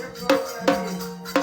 પણ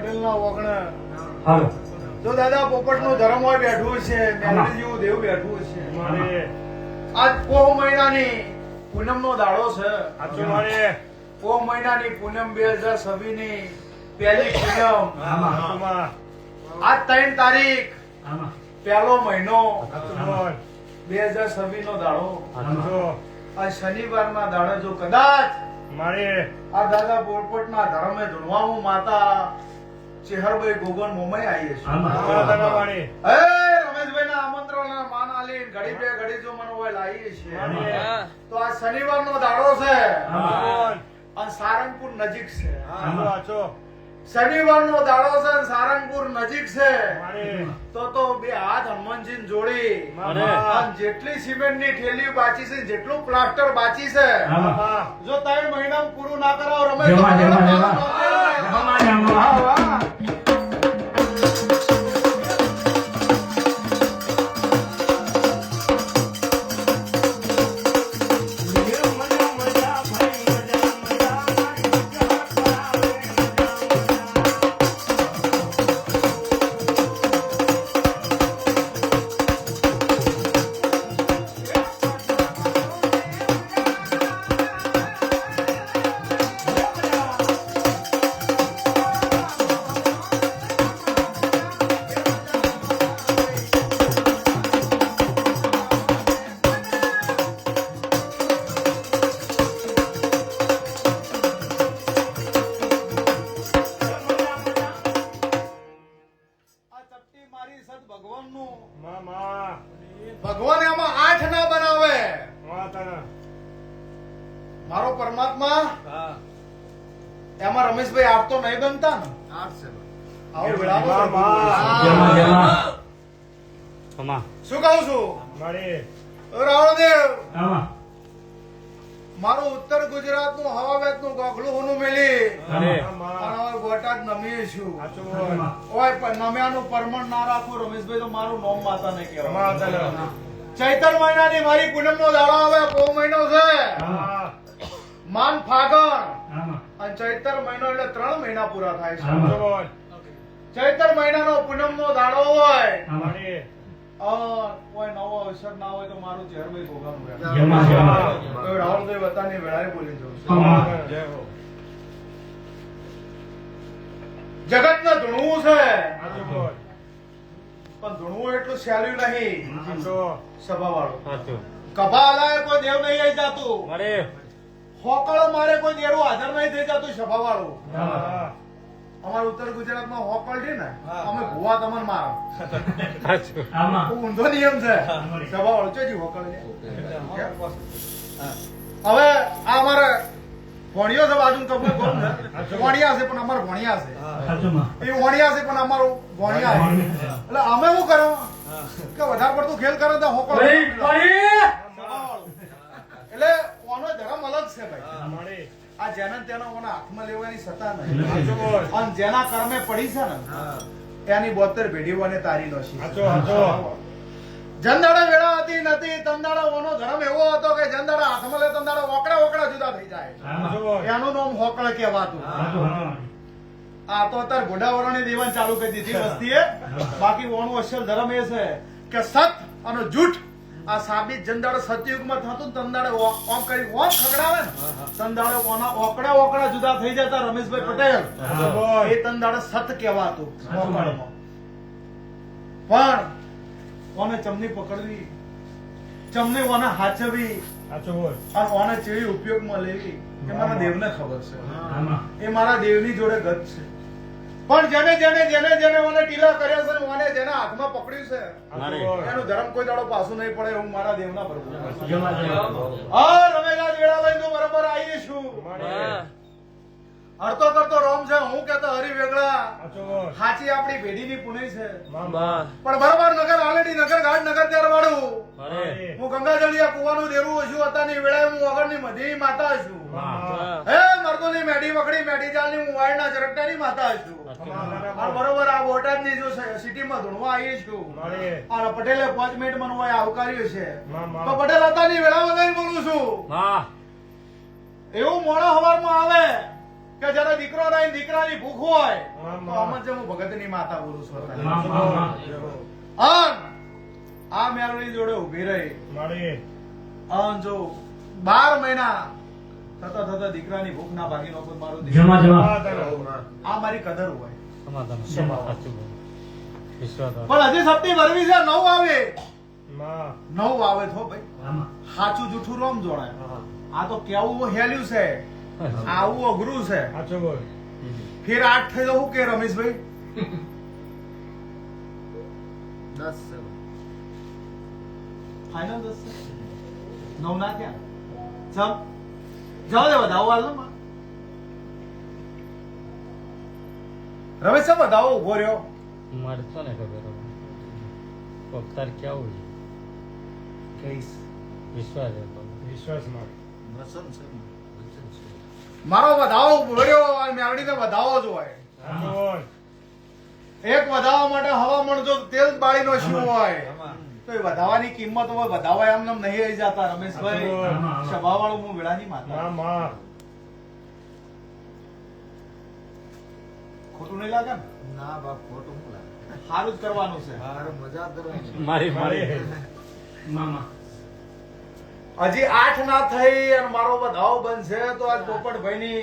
અને ના ઓગણ જો દાદા પોપટનું ધર્મ હોય બેઠું છે મેલડી જેવું દેવ બેઠું છે આજ પોહ મહિનાની પૂનમ નો દાડો છે. પોહ મહિનાની પૂનમ બે હજાર છવ્વીસની પહેલી પૂનમ. આજ ત્રણ તારીખ પહેલો મહિનો. બે હજાર છવ્વીસ નો દાડો આ શનિવાર ના દાડે જો કદાચ મારે આ દાદા પોપટ ના ધર્મે ધૂણવામું માતા ચેહરભાઈ ગોગન મોમય આવીએ છે હે રમેશભાઈ ના આમંત્રણ ના માન આલી ઘડી બે ઘડી જો મને હોય છે તો આ શનિવાર નો દાડો છે. અને સારંગપુર નજીક છે. શનિવાર નો દાડો છે સારંગપુર નજીક છે. તો તો બે હાથ હનુમાનજી જોડી. જેટલી સિમેન્ટની થેલી બાચી છે જેટલું પ્લાસ્ટર બાચી છે. જો ત્રણ મહિના પૂરું ના કરાવો રમેશ મારી પૂનમ નો દાડો આવે પો મહિનો છે. માન ફાગણ. અને ચૈતર મહિનો એટલે ત્રણ મહિના પૂરા થાય છે. ચૈતર મહિનાનો પૂનમ નો દાડો હોય. કોઈ નવો અવસર ના હોય તો મારું ચહેરભાઈ ભોગાનું. તો રાહુલભાઈ વતાની વેળાએ બોલી જવું છું. આમાં. જય હો. જગતને ધૂણવું છે. પણ ધૂણવું એટલું સહેલું નહીં. સભા વાળો કભા કોઈ દેવ નહીં આવી જતું. અરે હોકળ મારે કોઈ દેવું હાજર નહીં થઈ જતું સભા વાળું અમારે ઉત્તર ગુજરાતમાં હોકળ છે ને અમે ભુવા તમન મારો. ઊંધો નિયમ છે. સભા વાળો છે? હોકળ હવે આ અમારે ભણિયો છે બાજુ તમને કહું ને વણિયા છે પણ અમારે ભણિયા છે. એ વણિયા છે પણ અમારું ભણિયા છે. એટલે અમે શું કરો કે વધારે પડતું ખેલ કરે તો ભાઈ. એટલે ઓનો ધર્મ અલગ છે ભાઈ. આ જેને તેનો ઓના હાથમાં લેવાની સત્તા નહીં અને જેના કર્મે પડી છે ને એની બોતેર ભેડીઓને તારી નોશી સાચું, સાચું. વેળા હતી નથી. તંદાડા ઓનો ધર્મ એવો હતો કે જનદાડા હાથમાં લે તંદાડા ઓકડા ઓકડા જુદા થઈ જાય. એનું નામ હોકળ કહેવાતું. આ તો અત્યારે ઘોડાવરાની દેવાન ચાલુ કરી દીધી વસ્તીએ. બાકી ઓનું અસલ ધર્મ એ છે કે સત અને જૂઠ. આ સાબિત જનદાડો સતયુગમાં થતું ને તંદાડે ઓ- ઓમ કરી ઓમ ખગડાવે ને. તંદાડે ઓના ઓકડા ઓકડા જુદા થઈ જતા રમેશભાઈ પટેલ. એ તંદાડે સત કહેવાતું. પણ ઓને ચમની પકડવી? ચમને ઓને હાચવી અને ઓને ચેવી ઉપયોગમાં લેવી? એ મારા દેવને ખબર છે. એ મારા દેવની જોડે ગત છે. પણ જેને જેને જેને જેને મને ટીલા કર્યા છે મને જેના હાથમાં પકડ્યું છે એનું ધર્મ કોઈ દાડો પાછું નહીં પડે હું મારા દેવના પ્રભુ. હા રમેલા વેળા લઈને તો બરાબર આવી છું. હરતો કરતો રોમ છે હું કેતો હરી વેગળા સાચું આપણી પેઢીની પુણ્ય છે. પણ બરાબર નગર આલેડી નગર ગાઢ નગર ત્યાર વાળું હું ગંગાજળિયા કુવાનું દેરું છું અત્યારની વેળાએ હું વગરની મધી માતા છું. હે મરદોની મેડી વખડી મેઢી ચાલની હું વાયના ચરકટાની માતા છું. આ બરોબર આ બોટાદની જો છે, સિટીમાં ધૂણવા આવી છું. અને પટેલે પાંચ મિનિટ મને હોય આવકાર્યું છે. તો પટેલ અત્યારની વેળામાં નહીં બોલું છું. એવું મોડા હવારમાં આવે. કે જ્યારે દીકરો નહીં દીકરાની ભૂખ હોય તો અમર જ હું ભગતની માતા બોલું છું. અન આ મેળવણી જોડે ઊભી રહી. અન જો બાર મહિના થતા થતા દીકરાની ભૂખ ના ભાગી નો મારું. આ મારી કદર હોય. પણ હજી સપ્તી ભરવી છે નવ આવે. નવ આવે થો ભાઈ. સાચું જૂઠું રોમ જોડાય. આ તો કેવું હેલ્યું છે. આવું અઘરું છે. ફેર આઠ થઈ જવું કે રમેશભાઈ? ફાઇનલ દસ નવ ના ક્યાં? જાઓ જાઓ દે વધાવો હાલ રમેશ સાહેબ વધાવો ઊભો રહ્યો. મારે તો ને ખબર પગતાર ક્યાં કેવું છે વિશ્વાસ વિશ્વાસ છે તો. વિશ્વાસમાં મારો વધાવો ભર્યો અને મેળવીને વધાવો જ હોય. એક વધાવા માટે હવામાન જો તેલ બાળીનો શું હોય? તો એ વધાવાની કિંમત હોય વધાવા એમ નામ નહીં આવી જતા રમેશભાઈ. સભા. સભાવાળું હું વેળાની માતા. ખોટું નહીં લાગે ને? ના બાપ ખોટું હું લાગે. સારું જ કરવાનું છે. મજા કરવાની. છે. મારી. મારી. મામા. હજી આઠ ના થઈ અને મારો વધાવો બનશે તો આજ પોપટભાઈ ની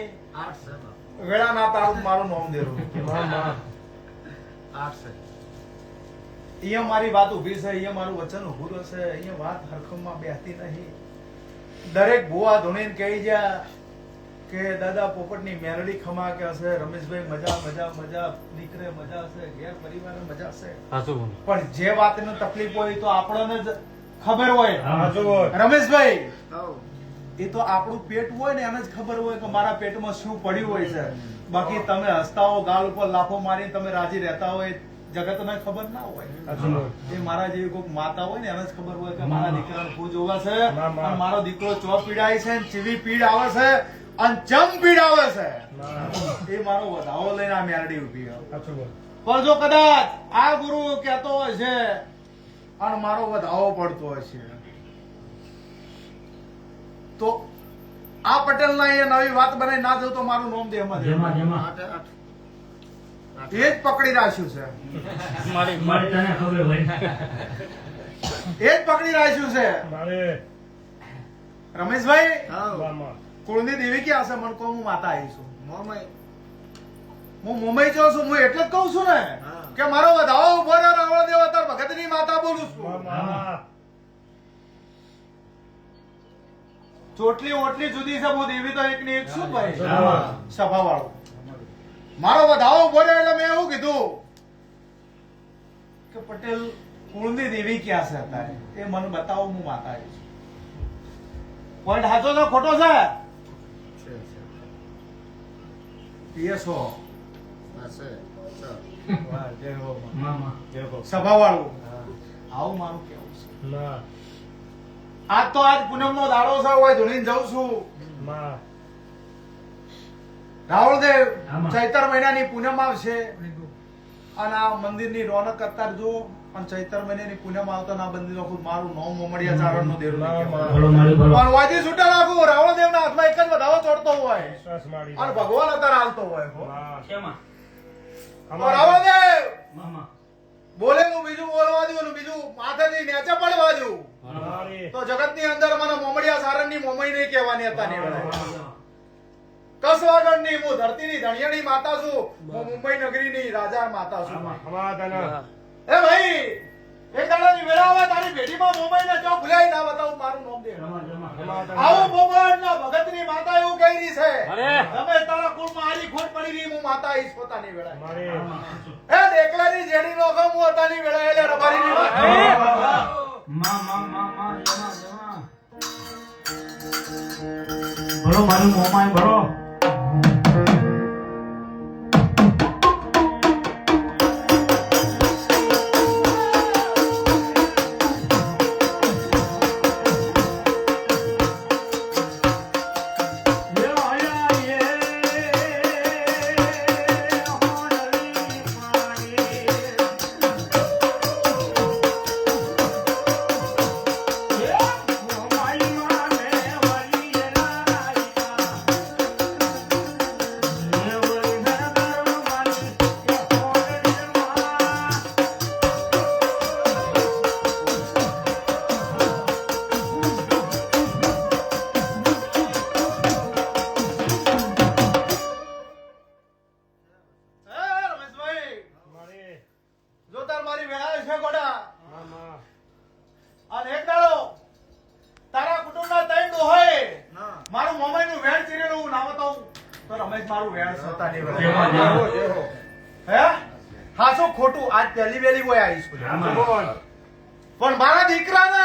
છે. વેળા ના તારું મારું નામ દેરું છે અહીંયા મારી વાત ઊભી છે અહીંયા મારું વચન ઉભું રહેશે અહીંયા વાત હરખમમાં બેસતી નહીં. દરેક ભુવા ધૂણીને કહી જા કે દાદા પોપટની મેરડી ખમા કે હશે? રમેશભાઈ મજા મજા મજા દીકરે મજા હશે ઘેર પરિવારે મજા હશે. પણ જે વાતની તકલીફ હોય તો આપણને જ ખબર હોય. રમેશભાઈ એ તો આપણું પેટ હોય ને એને જ ખબર હોય કે મારા પેટમાં શું પડ્યું હોય છે. બાકી તમે હસતા હો ગાલ ઉપર લાફો મારીને તમે રાજી રહેતા હોય જગતને ખબર ના હોય. એ મારા જેવી કોઈક માતા હોય ને એને જ ખબર હોય કે મારા દીકરાને ભૂજ જોવા છે. મારો દીકરો ચો પીડાય છે ચીવી પીડ આવે છે અને ચમ પીડ આવે છે. એ મારો વધાવો લઈને આ મેરડી ઊભી. પણ જો કદાચ આ ગુરુ કહેતો હોય છે અને મારો વધાવો પડતો હશે તો આ પટેલ ના એ નવી વાત બનાવી ના જવું તો મારું નોમ દે. એ જ પકડી રાખ્યું છે. મારી મારી તને ખબર હોય. એ જ પકડી રાખ્યું છે. રમેશભાઈ હા. મામા. કુળની દેવી ક્યાં હશે મને કહું હું માતા આવી છું. હું મુંબઈ જાઉં છું હું એટલે જ કઉ છું ને. હા. કે મારો વધાવો ઊભો રહ્યો રાવણ દેવ અત્યારે ભગતની માતા બોલું છું. ચોટલી ઓટલી જુદી છે હું દેવી તો એક ની એક શું ભાઈ? સભા વાળો મારો વધાવો ઊભો રહ્યો એટલે મેં એવું કીધું કે પટેલ કુળની દેવી ક્યાં છે અત્યારે? એ મને બતાવો હું માતા આવી છું? પોઈન્ટ સાચો છે ખોટો છે છે. સભા વાળું આવું મારું કેવું છે? આજ તો આજ પૂનમ નો દાડો છે હોય ધોળીને જાઉં છું. માં રાવળદેવ ચૈતર મહિનાની પૂનમ આવશે. અને આ મંદિરની રોનક અત્યારે જો અને ચૈતર મહિનાની પૂનમ આવતો ના મંદિર આખું મારું નવ મોમડિયા ચારણનું દેરું નહીં કહેવાય. બોલો મારી બોલો. પણ વાજી છૂટા નાખું રાવણ દેવ ના હાથમાં એક જ વધાવો ચડતો હોય. અને ભગવાન અત્યારે હાલતો હોય રાવળદેવ મામા. બોલેલું બીજું બોલવા દઉં બીજું માથેથી નેચે પડવા દઉં મારી તો જગતની અંદર મને મોમડિયા સારણની મોમઈ નહીં કહેવાની હતા ને હું ધરતીની ધણિયાની માતા છું હું મુંબઈ નગરીની રાજા માતા છું. એ ભાઈ એક દાડાની વેળા આવે તારી ભેટીમાં મુંબઈને જો ભૂલાઈ ના બતાવું મારું નામ દે. આવું ભગવાનના ભગતની માતા એવું કહી રહી છે તમે તારા કુળમાં આરી ખોટ પડી રહી હું માતા આવીશ પોતાની વેળાએ. મારી. એ દેખલાની જેડી નો ગમ પોતાની વેળાએ એટલે રબારીની વાત. જમા જમા. બોલો મારું મોમાય બોલો અને એક દાડો તારા કુટુંબના ત્રણ ડોહાએ ના. મારું મોમાઈનું વેણ ચીરેલું હું ના બતાવું તો રમેશ મારું વેણ સતા નહીં હો, જય હો. વેળાએ. હે? હાચું ખોટું? આજ પહેલી વહેલી હોય આવીશ સ્કૂલ પણ મારા દીકરાને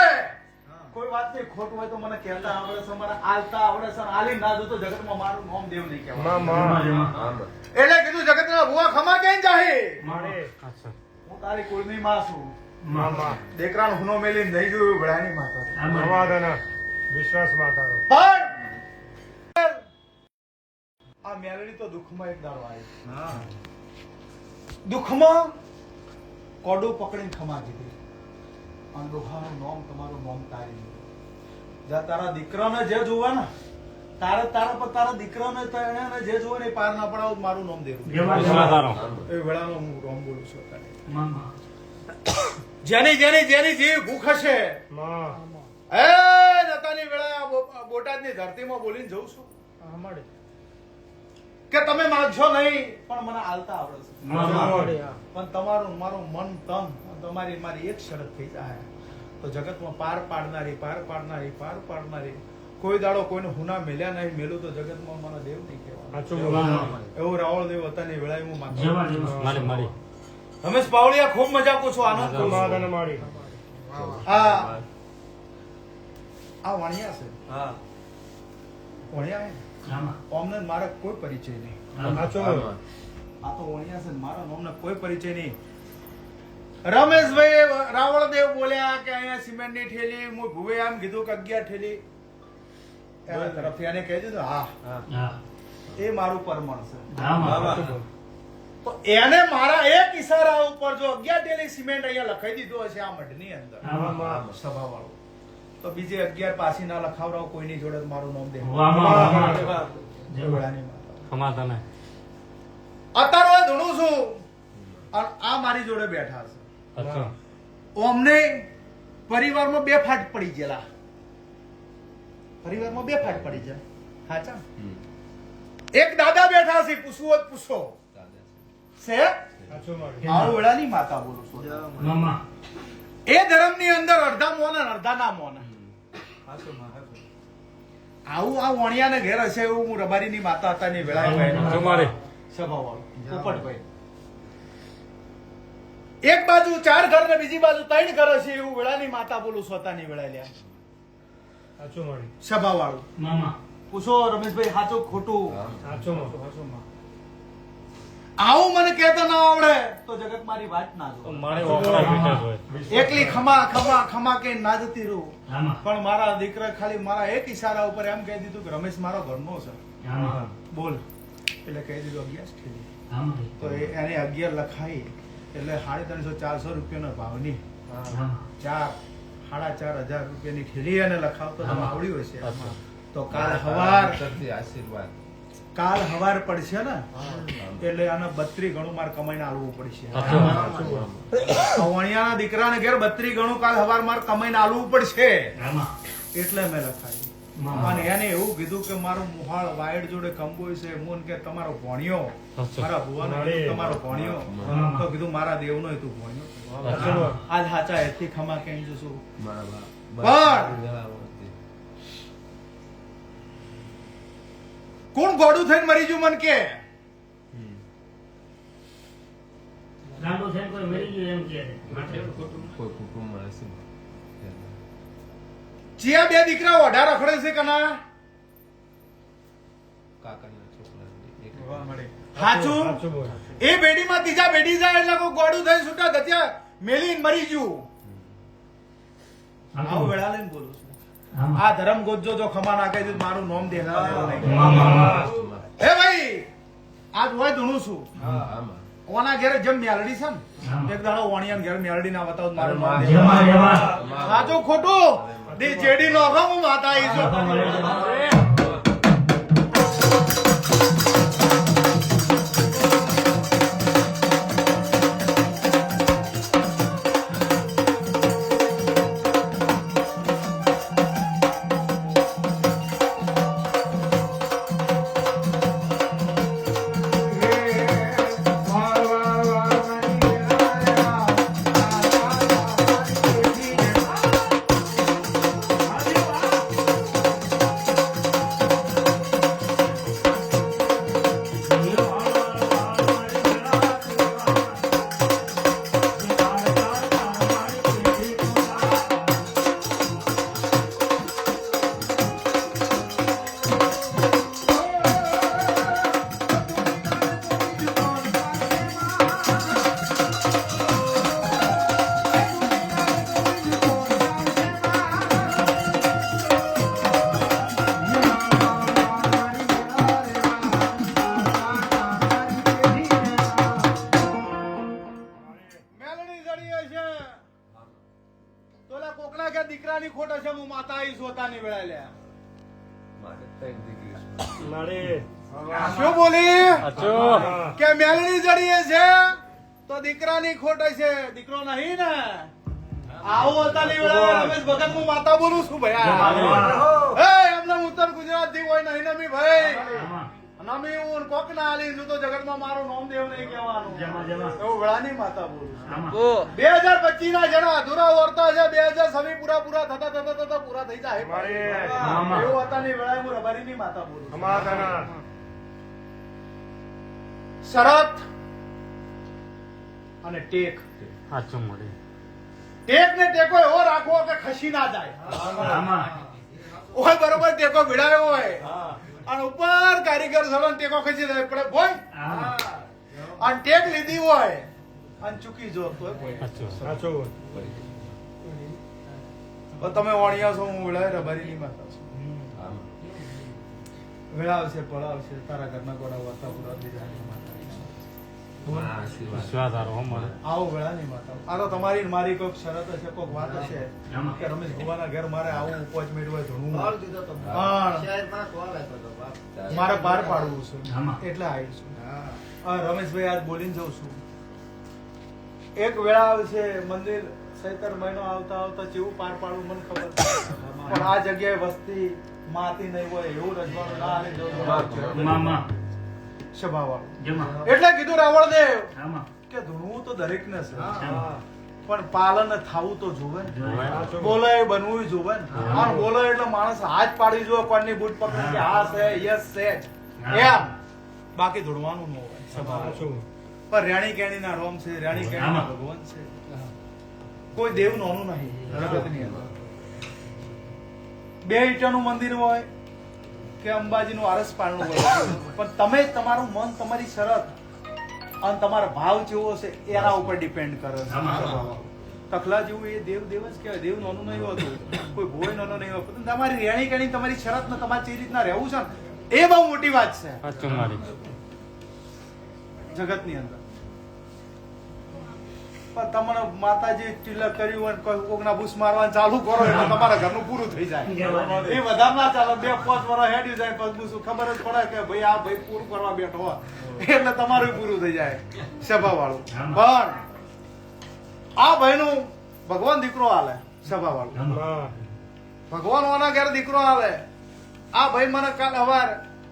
કોઈ વાત નહીં ખોટું હોય તો મને કહેતા આવડે છે મને આલતા આવડે છે આલી ના જોતો જગતમાં મારું નામ દેવ નહીં કહેવાય. એટલે કીધું જગતના ભુવા ખમા કેમ જાહે? હું તારી કુળની માં છું. દેકરાનો હુનો મેલી નહીં જોયું ભળાની માતા સમાધાન વિશ્વાસ માતા પણ આ મેલડી તો દુઃખમાં એક દાડો આવી. દુઃખમાં કોડું પકડીને ખમા દીધી. અને દુખાનું નામ તમારું નોમ તારી દીધું. જ્યાં તારા દીકરાને જે જોવા ને તારે તારા પર તારા દીકરાને તને જે જોવે ને પાર ના પડાવ મારું નામ દેવું. એ વેળાનો હું રોમ બોલું છું અત્યારે. જેની જેની જેની જે ભૂખ હશે એ નતાની વેળા બોટાદની ધરતીમાં બોલીને જઉં છું. કે તમે માગશો નહીં પણ મને હાલતા આવડે છે. પણ તમારું મારું મન તમ તમારી મારી એક શરત થઈ જાય. તો જગતમાં પાર પાડનારી પાર પાડનારી પાર પાડનારી. કોઈ દાડો કોઈને હુના મેલ્યા નહીં મેલું તો જગતમાં મને દેવ નહીં કહેવાય એવું રાવળ દેવ હતાની વેળાએ હું મારી. રમેશ પાવડિયા ખૂબ મજા પૂછો આનંદ આ આ વણિયા છે. હા. વણિયા અમને મારે કોઈ પરિચય નહીં. સાચું આ તો વણિયા છે મારા નોમને કોઈ પરિચય નહીં. રમેશભાઈ રાવળદેવ બોલ્યા કે અહીંયા સિમેન્ટની ઠેલી હું ભુવે આમ કીધું કે અગિયાર ઠેલી. એના તરફથી એને કહી દીધું? હા. હા. એ મારું પરમણ છે. મામા તો એને મારા એક ઈશારા ઉપર જો અગિયાર ઠેલી સિમેન્ટ અહીંયા લખાઈ દીધું હશે આ મઢની અંદર. સભા વાળો તો બીજે અગિયાર પાછી ના લખાવરાવ કોઈની જોડે મારું નામ દે અત્યારે ધૂણું છું. અને આ મારી જોડે બેઠા છે. ઓમને પરિવારમાં બે ફાટ પડી ગયેલા. પરિવારમાં બે ફાટ પડી ગયા. હાચા? એક દાદા બેઠા છે પૂછવું હોય પૂછો. છે? આવું વેળાની માતા બોલું છું. એ ધર્મની અંદર અડધા મોન અને અડધા ના મોન. આવું આ વણિયાને ઘેર હશે એવું હું રબારીની માતા હતા ની વેળાએ સભાવાળો પોપટભાઈ એક બાજુ ચાર ઘર ને બીજી બાજુ ત્રણ ઘર હશે એવું વેળાની માતા બોલું સ્વતાની વેળા લ્યા. સભાવાળું. મામા. પૂછો રમેશભાઈ સાચું ખોટું? સાચો આવું મને કહેતા ના આવડે. તો જગત મારી વાત ના જો મારે ઓકળા પીઠા હોય. એકલી ખમા ખમા ખમા કે ના જતી રહું પણ મારા દીકરા ખાલી મારા એક ઈશારા ઉપર એમ કહી દીધું કે રમેશ મારો ઘરનો છે. બોલ. એટલે કહી દીધું અગિયાર ઠેલી તો એ- એને અગિયાર લખાઈ. એટલે સાડી ત્રણસો ચારસો રૂપિયાનો ભાવની. ચાર સાડા ચાર હજાર રૂપિયાની ઠેલી એને લખાવતો તમે. આવડ્યું હશે તો કાલ સવાર આશીર્વાદ. કાલ હવાર પડશે ને એટલે આને બત્રી ગણું માર કમાઈને આલવું પડશે. અવણિયાના દીકરાને ઘેર બત્રી ગણું કાલ હવાર માર કમાઈને આલવું પડશે. એટલે મેં લખાયું. અને એને એવું કીધું કે મારું મુહાળ વાયડ જોડે કંબોય છે મુન કે તમારો ભણ્યો. મારા ભુવાનો તમારો ભણ્યો. તો કીધું મારા દેવનો તું ભણ્યો. આજ સાચા એથી ખમા કેમ જશું. પણ કોણ ગોડું થઈને મરી ગયું મન કે? ગાંડો થઈને કોઈ મરી ગયું એમ કહે કોઈ કુટુંબ હશે ચિયા બે દીકરા ઓઢા રખડે છે કના? કાકાના છોકરા એ બેડીમાં ત્રીજા બેડી જાય એટલે કોઈ ગોડું થઈ છૂટા દત્યા મેલીને મરી ગયું. આવું વેળા લઈને બોલું. આ ધરમ ગોજો જો ખમા નાખે છે મારું નોમ દેખા દેવું નહીં. મામા હે ભાઈ આજ હોય ધૂણું છું. ઓના ઘેર જેમ મેલડી છે ને. એક દાડો વણિયાન ઘેર મેલડી ના બતાવું મારું નોમ સાચું ખોટું? દી જેડી નો હું વાત આવી છું. દીકરાની ખોટ હશે દીકરો નહીં ને. આવો તાની વેળા રમેશ ભગત હું માતા બોલું છું ભાઈ. એ એમને ઉત્તર ગુજરાતથી હોય નહીં નમી ભાઈ. નમી હું કોક ના આલી છું તો જગતમાં મારું નામ દેવ નહીં કહેવાનું. જેમાં જેમાં. એવું વેળાની માતા બોલું બે હજાર પચીસ ના જણા અધૂરા વર્તા છે બે હજાર સમી પૂરા પૂરા થતા થતા થતા પૂરા થઈ જાય. એવું હતા ની વેળાએ હું રબારીની માતા બોલું શરત અને ટેક. સાચું મળે. ટેક ને ટેકો એવો રાખવો કે ખસી ના જાય. આમાં. ઓય બરોબર ટેકો ભીડાયો હોય. અને ઉપર કારીગર સળન ટેકો ખસી જાય. પડે ભોય અને ટેક લીધી હોય અને ચૂકી જો. તો સાચો સાચું તમે વણિયા છો હું વિળાય રબારીની માતા છું. વેળાવશે પળાવશે તારા ઘરના ગોળા વાતા પૂરા થઈ જાય આવો વેળાની માતા. આ તો તમારી ને મારી કોઈક શરત હશે કોઈક વાત હશે કે રમેશ ભુવાના ઘેર મારે આવું પણ મારે બહાર પાડવું છે. એટલે આવી છું. રમેશભાઈ આજ બોલીને જઉં છું. એક વેળા આવશે મંદિર સૈતર મહિનો આવતા આવતા જેવું પાર પાડવું મને ખબર. પણ આ જગ્યાએ વસ્તી માતી નહીં હોય એવું રજવાનું ના સ્વભાવવાળું. જમા. એટલે કીધું રાવણદેવ આમાં. કે ધૂણવું તો દરેકને છે. પણ પાલન થવું તો જોવે ને. જોવે. બનવું જોવે ને. બોલાય એટલે માણસ હાથ પાડી જોવે કોણની બૂટ પકડે કે હા છે યસ છે. એમ. બાકી ધૂણવાનું ન હોય. સ્વભાવ. પણ રેણી કેણી ના રોમ છે રેણી કેણી ના ભગવાન છે. કોઈ દેવ નોનું નહીં. જગતની અંદર. બે ઈટાનું મંદિર હોય કે અંબાજીનું આરસ પારણું હોય. પણ તમે તમારું મન તમારી શરત અને તમારો ભાવ જેવો હશે એના ઉપર ડિપેન્ડ કરે છે. તખલા જેવું એ દેવ દેવ જ કહેવાય. દેવ નાનું નહીં હોતું. કોઈ ભોય નાનો નહીં હોતો. પણ તમારી રહેણી કેણી તમારી શરત ને તમારે જે રીતના રહેવું છે ને એ બહુ મોટી વાત છે. જગતની અંદર. પણ તમને માતાજી તિલક કર્યું અને કોકના ભૂસ મારવાનું ચાલુ કરો એટલે તમારા ઘરનું પૂરું થઈ જાય. એ વધારે ના ચાલે બે પાંચ વર્ષ હેડ્યું જાય પછી ખબર જ પડે કે ભાઈ આ ભાઈ પૂરું કરવા બેઠો એટલે તમારું પૂરું થઈ જાય સભા વાળું પણ આ ભાઈનું ભગવાન દીકરો હાલે સભા વાળું ભગવાન ઓના ઘેર દીકરો આવે આ ભાઈ મને કાલ હવાર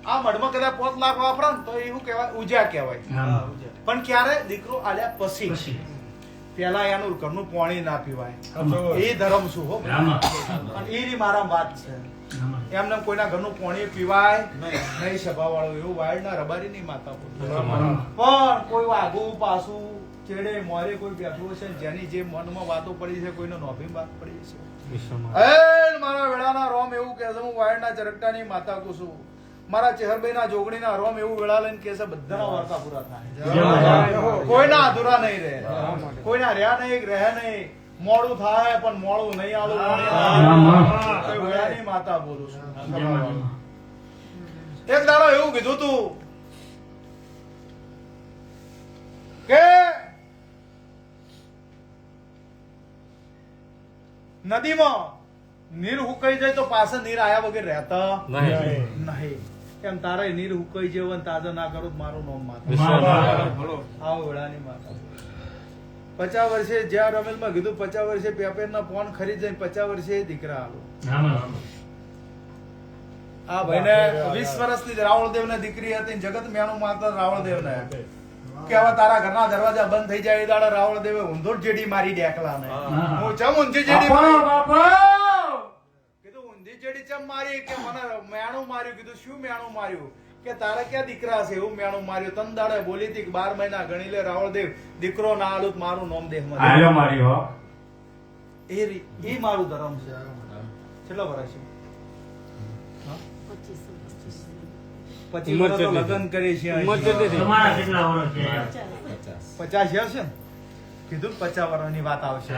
આ મઢમાં કદાચ પોત લાખ વાપરે ને તો એવું કહેવાય ઉજ્યા કહેવાય. પણ ક્યારે? દીકરો આલ્યા પછી. પેલા એનું ઘરનું પાણી ના પીવાય. એ ધર્મ શું હો? એ મારા વાત છે. એમને કોઈના ઘરનું પાણી પીવાય નહીં. સભા વાળું એવું વાયડ ના રબારી નહીં માતા. પણ કોઈ વાઘું પાછું ચેડે મોરે કોઈ બેઠું હશે ને જેની જે મનમાં વાતો પડી છે કોઈનો નોભી વાત પડી છે. મારા વેળાના રોમ એવું કે છે હું વાયડના ચરકટાની માતા કુસું મારા ચેહરભાઈના જોગણીના રોમ એવું વેળા લઈને કેસે બધાના વાર્તા પૂરા થાય. કોઈના અધૂરા નહીં રહે. કોઈના રહ્યા નહીં રહે નહીં. મોડું થાય પણ મોડું નહીં આવું વેળાની માતા બોલું છું. એક દાડો એવું કીધું તું કે નદીમાં નીર હુકાઈ જાય તો પાછળ નીર આયા વગર રહેતા? નહીં. નહીં. કેમ તારે નીર હુકાઈ જેવો ને તાજો ના કરો મારું નામ માતા આવો વેળાની માતા પચાસ વર્ષે જ્યાં રમેલમાં કીધું પચાસ વર્ષે પેપેરના ફોન ખરીદ જાય પચાસ વર્ષે દીકરા આવો આ ભાઈ ને. વીસ વર્ષની રાવણદેવ ને દીકરી હતી ને જગત મેણું માતા રાવણદેવ ને કે હવે તારા ઘરના દરવાજા બંધ થઈ જાય એ દાડા રાવણદેવે ઊંધો જ જેડી મારી ડેકલા ને હું ચમ ઊંધી જેડી મારી? જેડી ચમ મારી કે મને મેણું માર્યું કીધું શું મેણું માર્યું? કે તારે ક્યાં દીકરા છે એવું મેણું માર્યું. તન દાડે બોલી હતી કે બાર મહિના ગણી લે રાવણદેવ દીકરો ના આલું મારું નોમ દેહમાં હાલો માર્યો એ એ મારું ધર્મ છે કેટલો વર્ષ છે? પચીસ લગ્ન કરી છે? પચાસ યર છે ને? કીધું પચાસ વર્ષની વાત આવશે.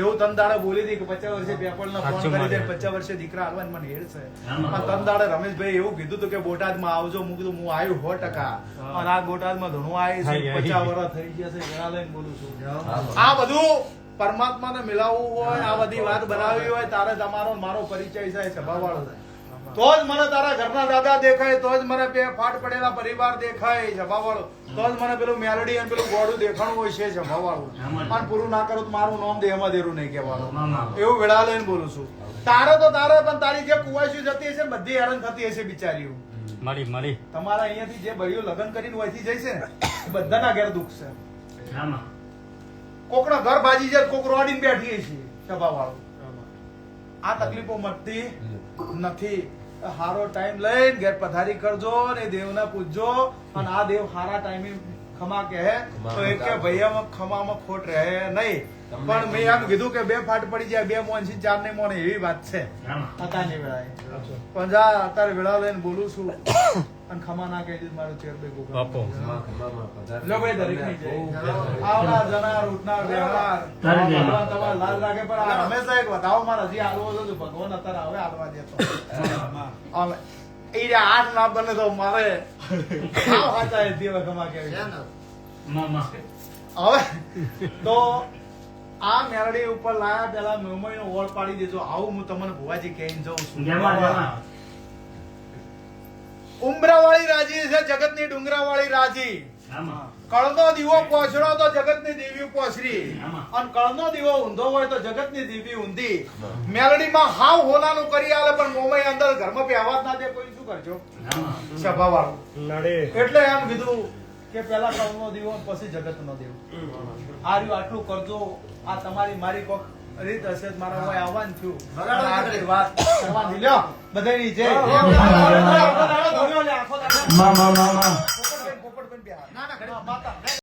એવું તમ દાડે બોલી દી કે પચાસ વર્ષે પેપર ફોન કરી દે પચાસ વર્ષે દીકરા આવવા મને હેડ છે. તન દાડે રમેશભાઈ એવું કીધું હતું કે બોટાદમાં આવજો હું કીધું હું આવ્યું સો ટકા. અને આ બોટાદમાં ઘણું આવી છે. પચાસ વર્ષ થઈ ગયા છે ઘણા લઈને બોલું છું. આ બધું પરમાત્માને મિલાવવું હોય આ બધી વાત બનાવવી હોય તારે તમારો મારો પરિચય છે સ્વભાવવાળો તો જ મને તારા ઘરના દાદા દેખાય તો જ મને બે ફાટ પડેલા પરિવાર દેખાય સ્વભાવવાળો તો જ મને પેલું મેલડી અને પેલું ગોળું દેખાણું હોય છે આમાં. પણ પૂરું ના કરું તો મારું નામ દેહમાં દેરું નહીં કહેવાનું. એવું વેળા લઈને બોલું છું. તારે તો તારે પણ તારી જે કુવાસી જતી હશે બધી હેરાન થતી હશે બિચારીઓ. મળી મળી. તમારા અહીંયાથી જે ભાઈઓ લગ્ન કરીને વહીથી છે ને બધાના ઘેર દુઃખ છે. કોકના ઘર ભાજી જાય કોક રોડીને બેઠી છે સભાવાળો આ તકલીફો મળતી નથી. હારો ટાઈમ લઈને ઘેર પથારી કરજો ને દેવને પૂજજો. અને આ દેવ હારા ટાઈમે ખમા કહે. તો એ કે ભૈયામાં ખમામાં ખોટ રહે નહીં. પણ મેં એમ કીધું કે બે ફાટ પડી જાય બે મોન છે ચાર ને મોન એવી વાત છે. અત્યારે વેળા લઈને બોલું છું. અને ખમા ના કહી દીધું મારું ચેર બે બાપો. લો ભાઈ દરેકની જય. આવનાર જનાર ઉઠનાર વ્યવહાર. ભગવાન તમારે લાલ લાગે પણ આ હંમેશા એક વધાવો મારા. હજી આલવો છે તો ભગવાન અત્યારે હવે આલવા દેતો ઈ જે આઠ ના બને તો મારે આવ. હાચા એ દેવ ખમા કેવી. હવે તો આ મેરડી ઉપર લાયા પેલા મેમય નો ઓળ પાડી દેજો. આવું હું તમને ભુવાજી કહીને જઉં છું. જમા, જમા. ઉમરાવાળી રાજી છે જગતની ડુંગરાવાળી રાજી. કળનો દીવો પોછડો તો જગતની દેવી પોછરી અને કળનો દીવો ઊંધો હોય તો જગતની દેવી ઊંધી. મેલડીમાં હાવ હોલાનું કરી આલે પણ મોમય અંદર ઘરમાં પહેવા જ ના દે કોઈ. શું કરજો? સભા વાળું એટલે એમ કીધું કે પેલા કળનો દીવો પછી જગતનો દીવો. આ રહ્યું આટલું કરજો. આ તમારી મારી કોક અરે દશરથ મારા ભાઈ આવવાનું થયું બધાની જય મામા મામા પોપટ